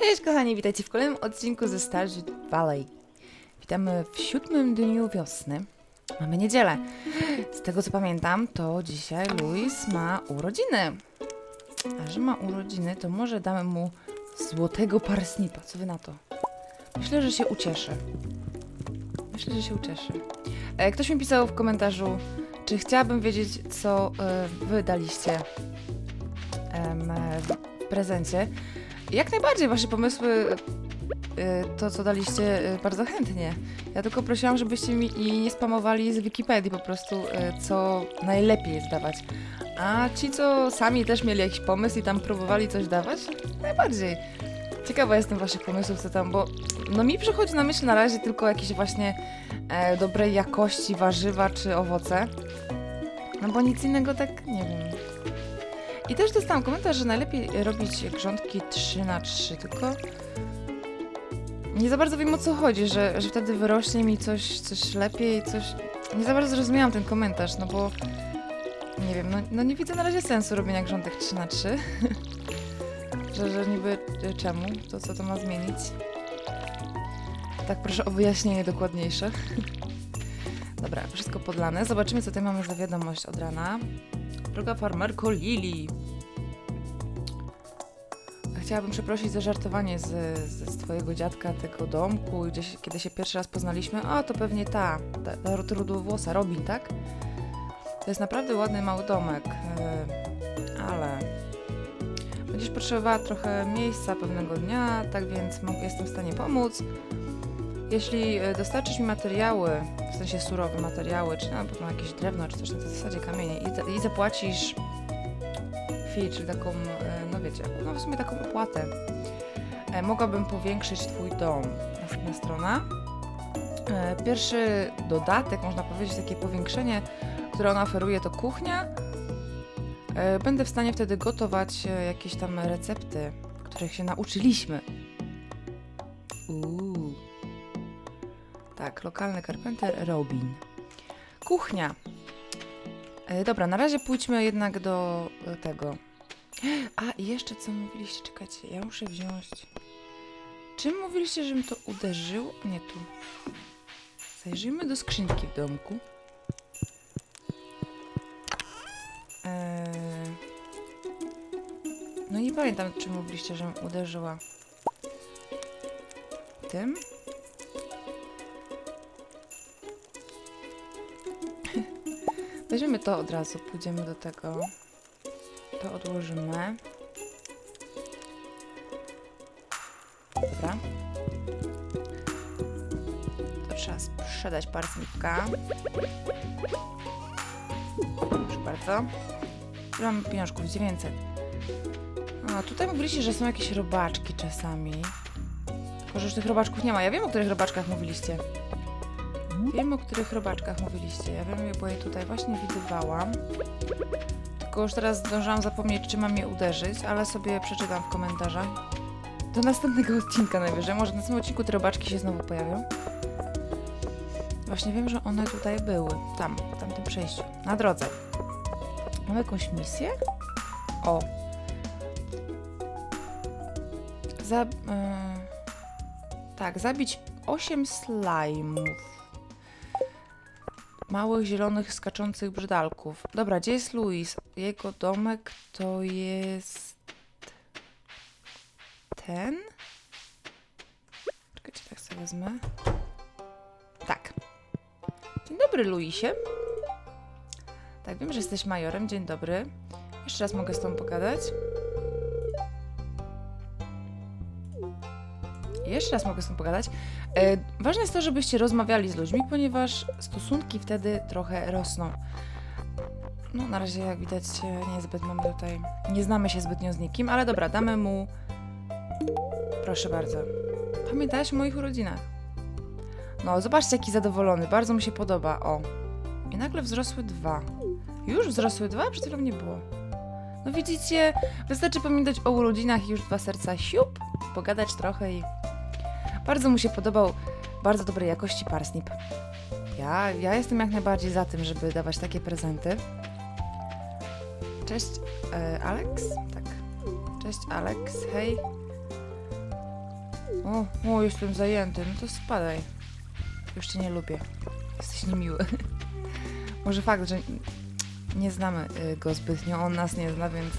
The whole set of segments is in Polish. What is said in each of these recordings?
Cześć kochani, witajcie w kolejnym odcinku ze Stardew Valley. Witamy w siódmym dniu wiosny. Mamy niedzielę. Z tego co pamiętam, to dzisiaj Luis ma urodziny. A że ma urodziny, to może damy mu złotego parsnipa. Co wy na to? Myślę, że się ucieszy. Myślę, że się ucieszy. E, Ktoś mi pisał w komentarzu, czy chciałabym wiedzieć, co e, wy daliście w prezencie. Jak najbardziej wasze pomysły, y, to co daliście, y, bardzo chętnie. Ja tylko prosiłam, żebyście mi i nie spamowali z Wikipedii po prostu, y, co najlepiej jest dawać. A ci, co sami też mieli jakiś pomysł i tam próbowali coś dawać, najbardziej. Ciekawa jestem waszych pomysłów, co tam, bo no mi przychodzi na myśl na razie tylko jakieś właśnie e, dobrej jakości warzywa czy owoce. No bo nic innego tak nie wiem. I też dostałam komentarz, że najlepiej robić grządki 3 na 3 tylko nie za bardzo wiem o co chodzi, że, że wtedy wyrośnie mi coś, coś lepiej, coś... Nie za bardzo zrozumiałam ten komentarz, no bo nie wiem, no, no nie widzę na razie sensu robienia grządek 3 na 3 że, że niby y, czemu, to co to ma zmienić. Tak, proszę o wyjaśnienie dokładniejsze. Dobra, wszystko podlane. Zobaczymy, co tutaj mamy za wiadomość od rana. Droga farmerko Lili. Chciałabym przeprosić za żartowanie z, z, z twojego dziadka, tego domku, kiedy się pierwszy raz poznaliśmy. A, to pewnie ta, ta, ta rudowłosa, Robin, tak? To jest naprawdę ładny mały domek, yy, ale będziesz potrzebowała trochę miejsca pewnego dnia, tak więc mo- jestem w stanie pomóc. Jeśli e, dostarczysz mi materiały, w sensie surowe materiały, czy na pewno jakieś drewno, czy coś na tej zasadzie kamienie i, i zapłacisz fee, czyli taką, e, no wiecie, no w sumie taką opłatę, e, mogłabym powiększyć Twój dom. Następna strona. Pierwszy dodatek, można powiedzieć, takie powiększenie, które ona oferuje, to kuchnia. Będę w stanie wtedy gotować jakieś tam recepty, których się nauczyliśmy. Tak, lokalny karpenter Robin. Kuchnia. E, dobra, na razie pójdźmy jednak do e, tego. A, i jeszcze co mówiliście? Czekajcie, ja muszę wziąć... Czym mówiliście, żebym to uderzył? Nie tu. Zajrzyjmy do skrzynki w domku. Eee... No nie pamiętam, czy mówiliście, żebym uderzyła tym. Weźmiemy to od razu, pójdziemy do tego. To odłożymy. Dobra. To trzeba sprzedać parsniwka. Proszę bardzo. Ile mamy pieniążków? 900. A, tutaj mówiliście, że są jakieś robaczki czasami. Tylko, że już tych robaczków nie ma. Ja wiem, o których robaczkach mówiliście. Wiem, o których robaczkach mówiliście. Ja wiem, bo je tutaj właśnie widywałam. Tylko już teraz zdążyłam zapomnieć, czy mam je uderzyć, ale sobie przeczytam w komentarzach. Do następnego odcinka najwyżej. Może na następnym odcinku te robaczki się znowu pojawią. Właśnie wiem, że one tutaj były. Tam, w tamtym przejściu. Na drodze. Mam jakąś misję? O. Za... Yy... Tak, zabić 8 slajmów. Małych, zielonych, skaczących brzydalków. Dobra, gdzie jest Luis? Jego domek to jest... Ten? Czekajcie, tak sobie wezmę. Tak. Dzień dobry, Luisie. Tak, wiem, że jesteś majorem. Dzień dobry. Jeszcze raz mogę z tobą pogadać. Jeszcze raz mogę z tobą pogadać. E, ważne jest to, żebyście rozmawiali z ludźmi, ponieważ stosunki wtedy trochę rosną. No, na razie, jak widać, niezbyt mamy tutaj. Nie znamy się zbytnio z nikim, ale dobra, damy mu. Proszę bardzo. Pamiętałeś o moich urodzinach? No, zobaczcie, jaki zadowolony. Bardzo mu się podoba. O. I nagle wzrosły dwa. Już wzrosły dwa? Przed chwilą nie było. No widzicie, wystarczy pamiętać o urodzinach i już dwa serca siup, pogadać trochę i... Bardzo mu się podobał bardzo dobrej jakości parsnip. Ja, ja jestem jak najbardziej za tym, żeby dawać takie prezenty. Cześć, e, Alex? Tak. Cześć, Alex. Hej. O, o, jestem zajęty. No to spadaj. Już cię nie lubię. Jesteś niemiły. Może fakt, że nie znamy y, go zbytnio, on nas nie zna, więc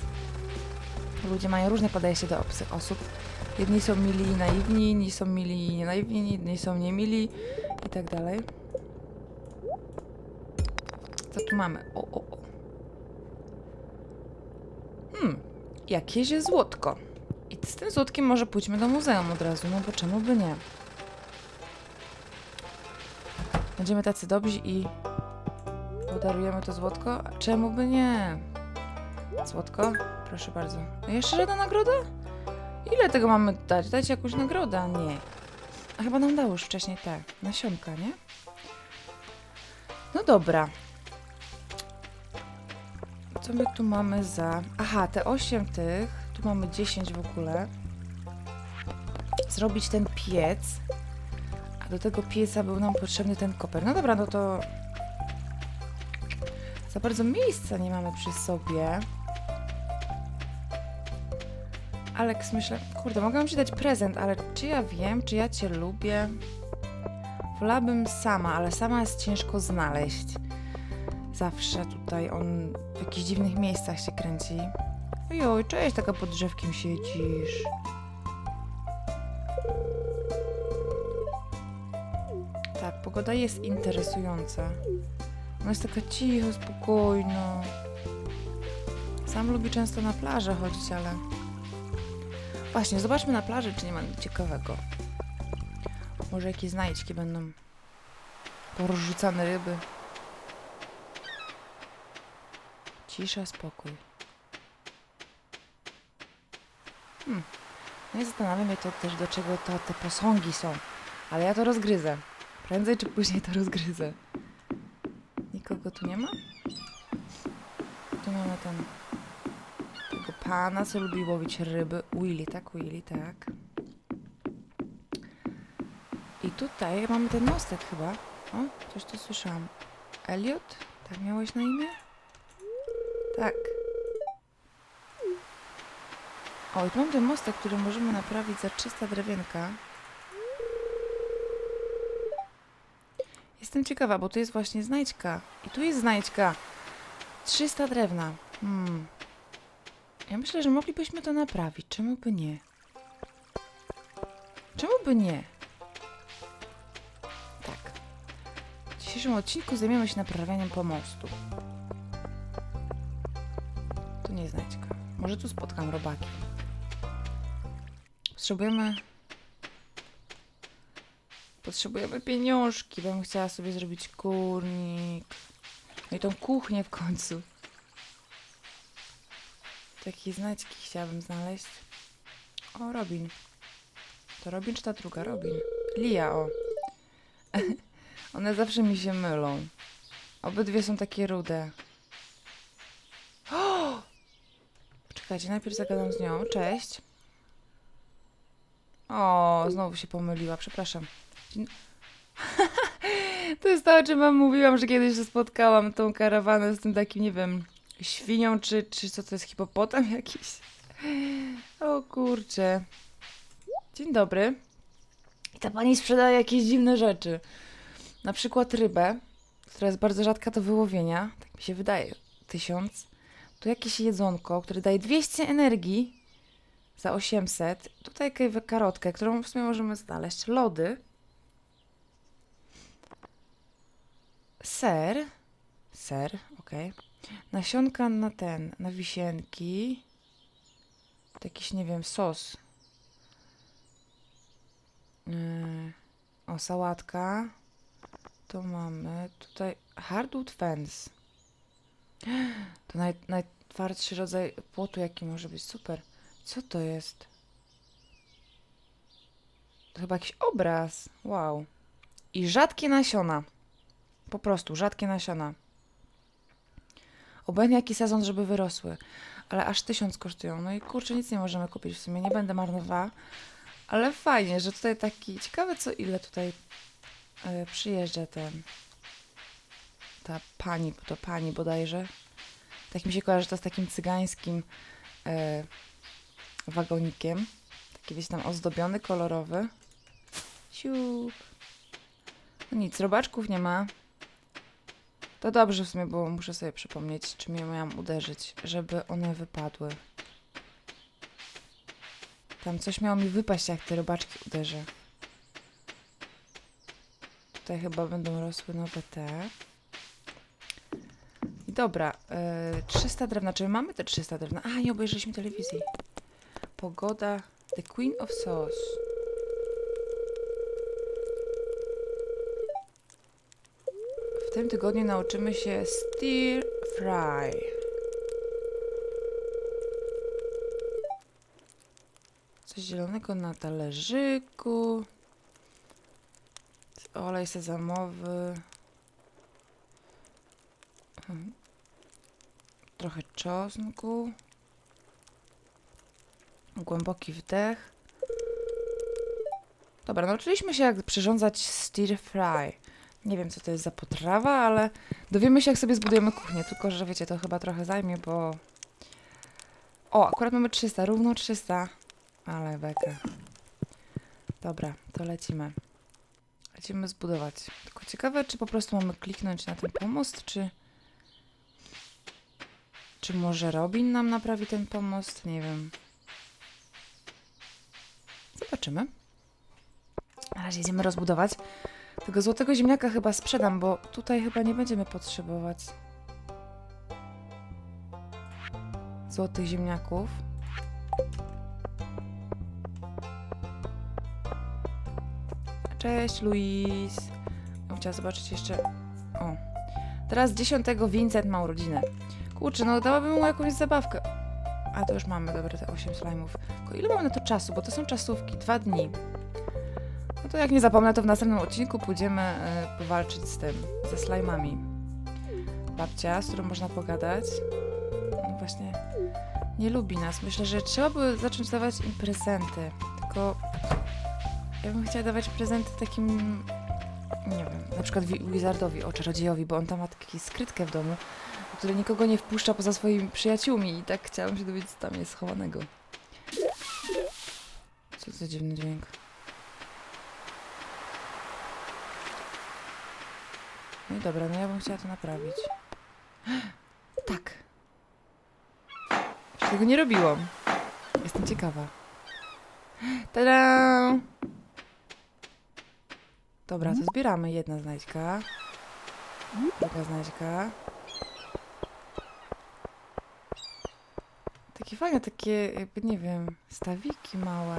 ludzie mają różne podejście do obcych osób. Jedni są mili i naiwni, inni są mili i nienaiwni, inni są niemili i tak dalej. Co tu mamy? O, o, o. Hmm, jakieś złotko. I z tym złotkiem może pójdźmy do muzeum od razu, no bo czemu by nie? Będziemy tacy dobrzy i podarujemy to złotko? Czemu by nie? Złotko? Proszę bardzo. A jeszcze żadna nagroda? Ile tego mamy dać? Dać jakąś nagrodę? Nie. A chyba nam dało już wcześniej te nasionka, nie? No dobra. Co my tu mamy za... Aha, te 8 tych. Tu mamy 10 w ogóle. Zrobić ten piec. A do tego pieca był nam potrzebny ten koper. No dobra, no to... Za bardzo miejsca nie mamy przy sobie. Alex, myślę... Kurde, mogłam ci dać prezent, ale czy ja wiem, czy ja cię lubię? Wolałabym sama, ale sama jest ciężko znaleźć. Zawsze tutaj on w jakichś dziwnych miejscach się kręci. Ojoj, cześć, taka pod drzewkiem siedzisz. Tak, pogoda jest interesująca. Ona jest taka cicho, spokojna. Sam lubi często na plażę chodzić, ale... Właśnie, zobaczmy na plaży, czy nie ma nic ciekawego. Może jakieś znajdźki będą. Porzucane ryby. Cisza, spokój. Hmm. No i zastanawia mnie to też, do czego to, te posągi są. Ale ja to rozgryzę. Prędzej czy później to rozgryzę. Nikogo tu nie ma? Tu mamy ten... Pana, co lubi łowić ryby. Willy, tak? Willy, tak. I tutaj mamy ten mostek chyba. O, coś tu słyszałam. Elliot? Tak miałeś na imię? Tak. O, i tu mam ten mostek, który możemy naprawić za 300 drewienka. Jestem ciekawa, bo tu jest właśnie znajdźka. I tu jest znajdźka. 300 drewna. Hmm. Ja myślę, że moglibyśmy to naprawić. Czemu by nie? Czemu by nie? Tak. W dzisiejszym odcinku zajmiemy się naprawianiem pomostu. Tu nie znajdźka. Może tu spotkam robaki. Potrzebujemy... Potrzebujemy pieniążki, bym chciała sobie zrobić kurnik. No i tą kuchnię w końcu. Takie znajdźki chciałabym znaleźć. O, Robin. To Robin czy ta druga? Robin. Lia, o. One zawsze mi się mylą. Obydwie są takie rude. O! Poczekajcie, najpierw zagadam z nią. Cześć. O, znowu się pomyliła, przepraszam. To jest to, o czym wam mówiłam, że kiedyś się spotkałam tą karawanę z tym takim, nie wiem, świnią, czy, czy co to jest, hipopotam jakiś? O kurczę. Dzień dobry. I ta pani sprzedaje jakieś dziwne rzeczy. Na przykład rybę, która jest bardzo rzadka do wyłowienia, tak mi się wydaje, tysiąc. Tu jakieś jedzonko, które daje 200 energii za 800. Tutaj karotkę, którą w sumie możemy znaleźć. Lody. Ser. Ser, okej. Nasionka na ten, na wisienki. To jakiś, nie wiem, sos. Yy, o, sałatka. To mamy tutaj hardwood fence. To naj, najtwardszy rodzaj płotu, jaki może być. Super. Co to jest? To chyba jakiś obraz. Wow. I rzadkie nasiona. Po prostu, rzadkie nasiona. Obojętnie jaki sezon, żeby wyrosły. Ale aż tysiąc kosztują. No i kurczę, nic nie możemy kupić w sumie. Nie będę marnowała. Ale fajnie, że tutaj taki... Ciekawe co ile tutaj e, przyjeżdża ten... Ta pani, to pani bodajże. Tak mi się kojarzy, to z takim cygańskim e, wagonikiem. Taki, wiecie, tam ozdobiony, kolorowy. Siup. No nic, robaczków nie ma. To dobrze w sumie, bo muszę sobie przypomnieć, czym ja miałam uderzyć, żeby one wypadły. Tam coś miało mi wypaść, jak te robaczki uderzę. Tutaj chyba będą rosły nowe te. Dobra, y, 300 drewna. Czy my mamy te 300 drewna? A, nie obejrzeliśmy telewizji. Pogoda. The Queen of Sauce. W tym tygodniu nauczymy się stir fry. Coś zielonego na talerzyku. Olej sezamowy. Hmm. Trochę czosnku. Głęboki wdech. Dobra, nauczyliśmy się jak przyrządzać stir fry. Nie wiem, co to jest za potrawa, ale dowiemy się, jak sobie zbudujemy kuchnię. Tylko, że wiecie, to chyba trochę zajmie, bo... O, akurat mamy 300, równo 300. Ale beka. Dobra, to lecimy. Lecimy zbudować. Tylko ciekawe, czy po prostu mamy kliknąć na ten pomost, czy... Czy może Robin nam naprawi ten pomost? Nie wiem. Zobaczymy. Na razie idziemy rozbudować. Tego złotego ziemniaka chyba sprzedam, bo tutaj chyba nie będziemy potrzebować złotych ziemniaków. Cześć, Luis. Ja chciała zobaczyć jeszcze... O. Teraz 10 Vincent ma urodziny. Kurczę, no dałabym mu jakąś zabawkę. A, to już mamy, dobra, te 8 slajmów. Tylko ile mamy na to czasu? Bo to są czasówki, dwa dni. To jak nie zapomnę, to w następnym odcinku pójdziemy e, powalczyć z tym, ze slajmami. Babcia, z którą można pogadać, no właśnie nie lubi nas. Myślę, że trzeba by zacząć dawać im prezenty. Tylko ja bym chciała dawać prezenty takim, nie wiem, na przykład wi- Wizardowi, o czarodziejowi, bo on tam ma taką skrytkę w domu, do której nikogo nie wpuszcza poza swoimi przyjaciółmi i tak chciałam się dowiedzieć, co tam jest schowanego. Co za dziwny dźwięk? No dobra, no ja bym chciała to naprawić. Tak. Jeszcze tego nie robiłam. Jestem ciekawa. Tada! Dobra, to zbieramy. Jedna znajdźka. Druga znajdźka. Takie fajne, takie jakby, nie wiem, stawiki małe.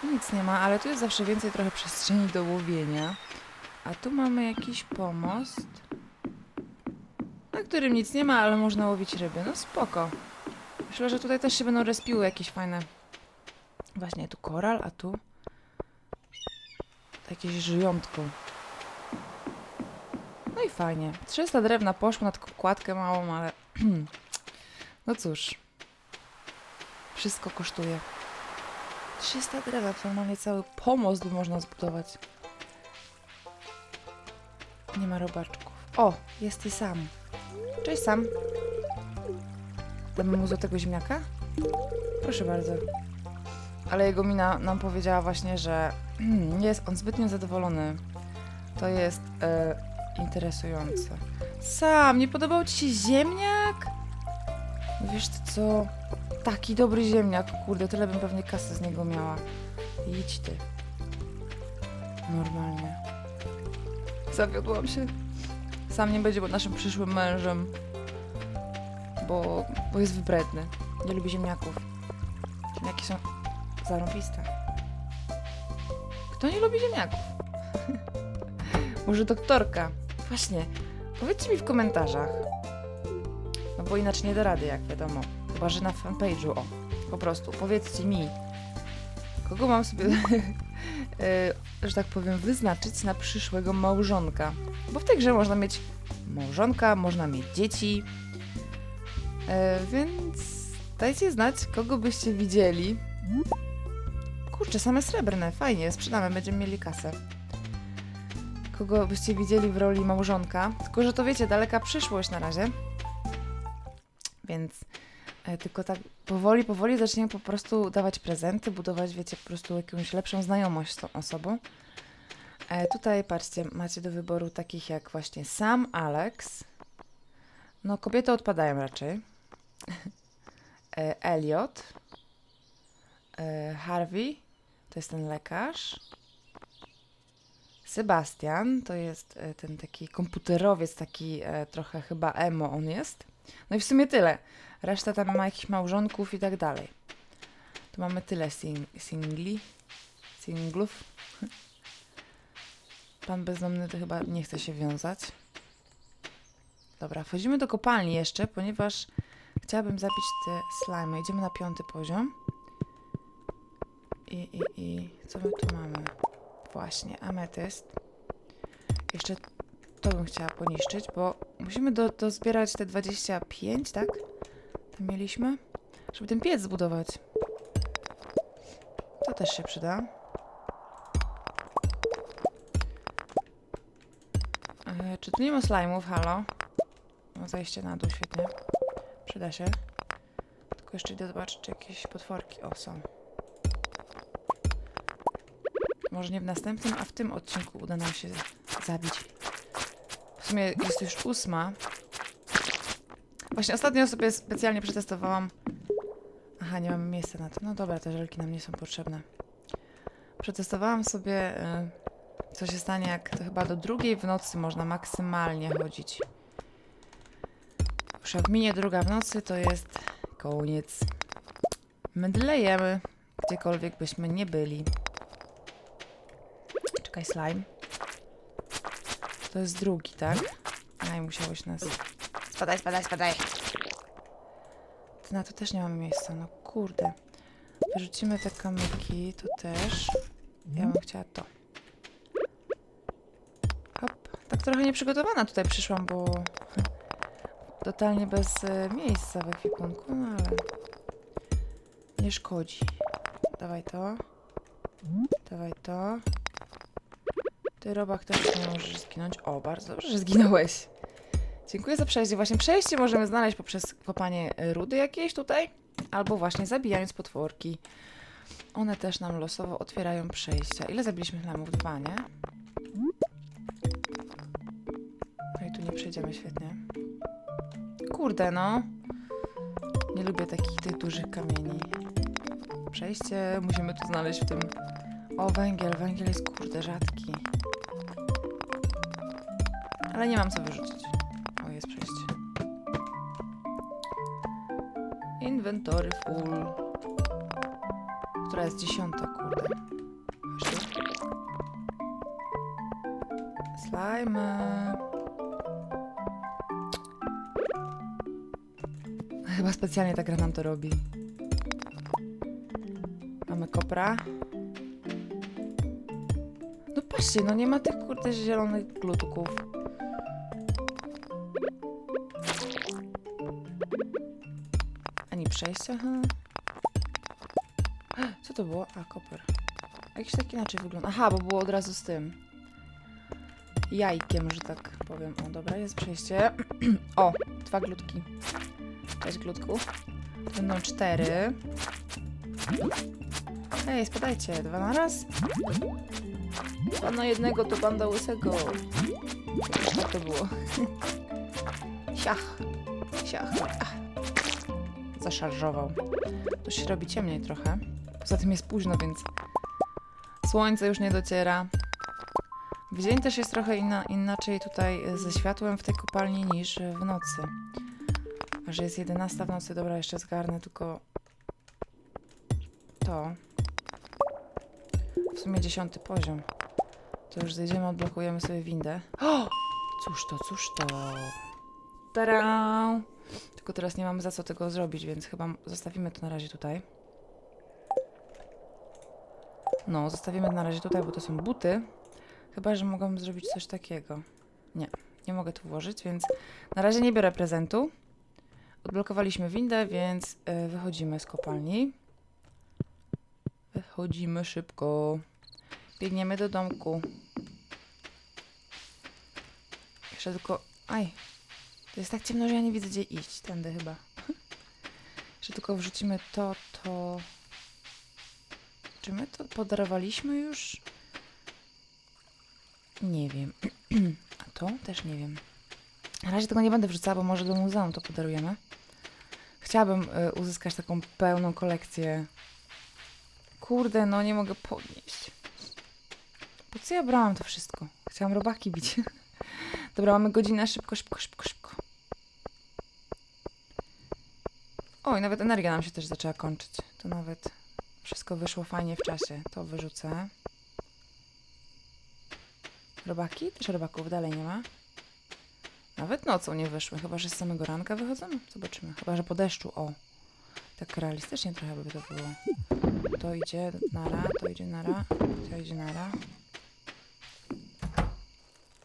Tu nic nie ma, ale tu jest zawsze więcej trochę przestrzeni do łowienia. A tu mamy jakiś pomost, na którym nic nie ma, ale można łowić ryby. No spoko. Myślę, że tutaj też się będą respiły jakieś fajne. Właśnie, tu koral, a tu jakieś żyjątko. No i fajnie. 300 drewna poszło na taką kładkę małą, ale no cóż. Wszystko kosztuje. 300 drewna normalnie cały pomost można zbudować. Nie ma robaczków. O, jest i sam. Cześć sam. Damy mu złotego ziemniaka? Proszę bardzo. Ale jego mina nam powiedziała właśnie, że nie jest on zbytnio zadowolony. To jest e, interesujące. Sam, nie podobał ci się ziemniak? No wiesz ty co? Taki dobry ziemniak, kurde, tyle bym pewnie kasy z niego miała. Idź ty. Normalnie. Zawiodłam się. Sam nie będzie naszym przyszłym mężem. Bo, bo jest wybredny. Nie lubi ziemniaków. Ziemniaki są zarąbiste. Kto nie lubi ziemniaków? Może doktorka? Właśnie. Powiedzcie mi w komentarzach. No bo inaczej nie da rady, jak wiadomo. Chyba, że na fanpage'u, o. Po prostu, powiedzcie mi, kogo mam sobie, że tak powiem, wyznaczyć na przyszłego małżonka. Bo w tej grze można mieć małżonka, można mieć dzieci. E, więc dajcie znać, kogo byście widzieli. Kurczę, same srebrne, fajnie, sprzedamy, będziemy mieli kasę. Kogo byście widzieli w roli małżonka. Tylko, że to wiecie, daleka przyszłość na razie. Więc E, Tylko tak powoli, powoli zaczniemy po prostu dawać prezenty, budować, wiecie, po prostu jakąś lepszą znajomość z tą osobą. E, tutaj, patrzcie, macie do wyboru takich jak właśnie Sam, Alex. No, kobiety odpadają raczej. e, Elliot. E, Harvey, to jest ten lekarz. Sebastian, to jest e, ten taki komputerowiec, taki e, trochę chyba emo on jest. No i w sumie tyle. Reszta tam ma jakichś małżonków i tak dalej. Tu mamy tyle sing singli, singlów. Pan bezdomny to chyba nie chce się wiązać. Dobra, wchodzimy do kopalni jeszcze, ponieważ chciałabym zabić te slimy. Idziemy na piąty poziom. I, i, i co my tu mamy? Właśnie, ametyst. Jeszcze to bym chciała poniszczyć, bo musimy do, dozbierać te 25, tak? Tam mieliśmy? Żeby ten piec zbudować. To też się przyda. E, czy tu nie ma slime'ów? Halo? No zejście na dół, świetnie. Przyda się. Tylko jeszcze idę zobaczyć, czy jakieś potworki. O, są. Może nie w następnym, a w tym odcinku uda nam się zabić. W sumie jest już ósma. Właśnie ostatnio sobie specjalnie przetestowałam. Aha, nie mamy miejsca na to. No dobra, te żelki nam nie są potrzebne. Przetestowałam sobie, y, co się stanie, jak to chyba do drugiej w nocy można maksymalnie chodzić. Już jak minie druga w nocy, to jest koniec. Mydlejemy, gdziekolwiek byśmy nie byli. Czekaj, slime. To jest drugi, tak? Aj, musiałeś nas... Spadaj, spadaj, spadaj. Na to też nie mamy miejsca, no kurde. Wyrzucimy te kamyki, to też. Ja bym chciała to. Hop. Tak trochę nieprzygotowana tutaj przyszłam, bo totalnie bez e, miejsca w ekwipunku, no ale nie szkodzi. Dawaj to. Dawaj to. Ty, robak, też nie możesz zginąć. O, bardzo dobrze, że zginąłeś. Dziękuję za przejście. Właśnie przejście możemy znaleźć poprzez kopanie rudy jakiejś tutaj, albo właśnie zabijając potworki. One też nam losowo otwierają przejścia. Ile zabiliśmy chlamów? Dwa, nie? No i tu nie przejdziemy świetnie. Kurde, no. Nie lubię takich tych dużych kamieni. Przejście musimy tu znaleźć w tym... O, węgiel. Węgiel jest kurde rzadki. Ale nie mam co wyrzucić. Przejście. Inwentory full. Która jest dziesiąta, kurde. Slime. Chyba specjalnie ta gra nam to robi. Mamy kopra. No patrzcie, no nie ma tych kurde zielonych glutków. Ani przejścia, ha? Co to było? A, koper. Jakiś tak inaczej wygląda. Aha, bo było od razu z tym. Jajkiem, że tak powiem. O, dobra, jest przejście. o, dwa glutki. Cześć, glutków. Będą cztery. Ej, spadajcie. Dwa na raz. Dwa na jednego to banda łysego. Tak to było. Siach. Siach. Ach. Zaszarżował. To się robi ciemniej trochę. Poza tym jest późno, więc słońce już nie dociera. W dzień też jest trochę inna, inaczej tutaj ze światłem w tej kopalni niż w nocy. A że jest 11 w nocy, dobra, jeszcze zgarnę tylko to. W sumie 10 poziom. To już zejdziemy, odblokujemy sobie windę. O! Cóż to, cóż to? Tara! Tylko teraz nie mamy za co tego zrobić, więc chyba zostawimy to na razie tutaj. No, zostawimy na razie tutaj, bo to są buty. Chyba, że mogłam zrobić coś takiego. Nie, nie mogę tu włożyć, więc na razie nie biorę prezentu. Odblokowaliśmy windę, więc y, wychodzimy z kopalni. Wychodzimy szybko. Biegniemy do domku. Jeszcze tylko... Aj, to jest tak ciemno, że ja nie widzę gdzie iść. Tędy chyba. tylko wrzucimy to, to... Czy my to podarowaliśmy już? Nie wiem. A to? Też nie wiem. Na razie tego nie będę wrzucała, bo może do muzeum to podarujemy. Chciałabym y, uzyskać taką pełną kolekcję. Kurde, no nie mogę podnieść. Po co ja brałam to wszystko? Chciałam robaki bić. Dobra, mamy godzinę. Szybko, szybko, szybko, szybko. Oj, nawet energia nam się też zaczęła kończyć. To nawet wszystko wyszło fajnie w czasie. To wyrzucę. Robaki? Też robaków dalej nie ma. Nawet nocą nie wyszły, chyba że z samego ranka wychodzą. Zobaczymy. Chyba, że po deszczu. O. Tak realistycznie trochę by to było. To idzie nara, to idzie nara, to idzie nara.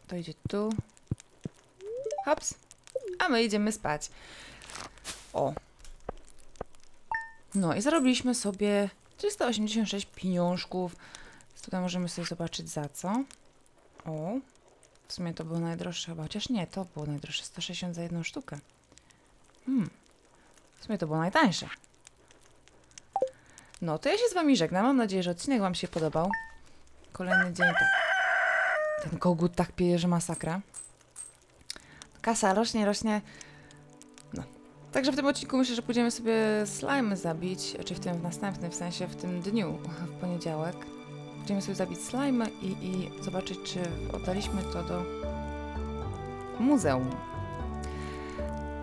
To idzie tu. Hops. A my idziemy spać. O. No i zarobiliśmy sobie 386 pieniążków. Tutaj możemy sobie zobaczyć za co. O. W sumie to było najdroższe chyba, chociaż nie, to było najdroższe. 160 za jedną sztukę. Hmm. W sumie to było najtańsze. No, to ja się z wami żegnam. Mam nadzieję, że odcinek wam się podobał. Kolejny dzień tak. Ten kogut tak pieje, że masakra. Kasa rośnie, rośnie. Także w tym odcinku myślę, że pójdziemy sobie slime zabić, czy w tym w następnym, w sensie w tym dniu, w poniedziałek. Będziemy sobie zabić slime i, i zobaczyć, czy oddaliśmy to do muzeum.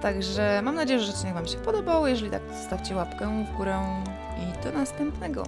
Także mam nadzieję, że odcinek Wam się podobał. Jeżeli tak, zostawcie łapkę w górę i do następnego.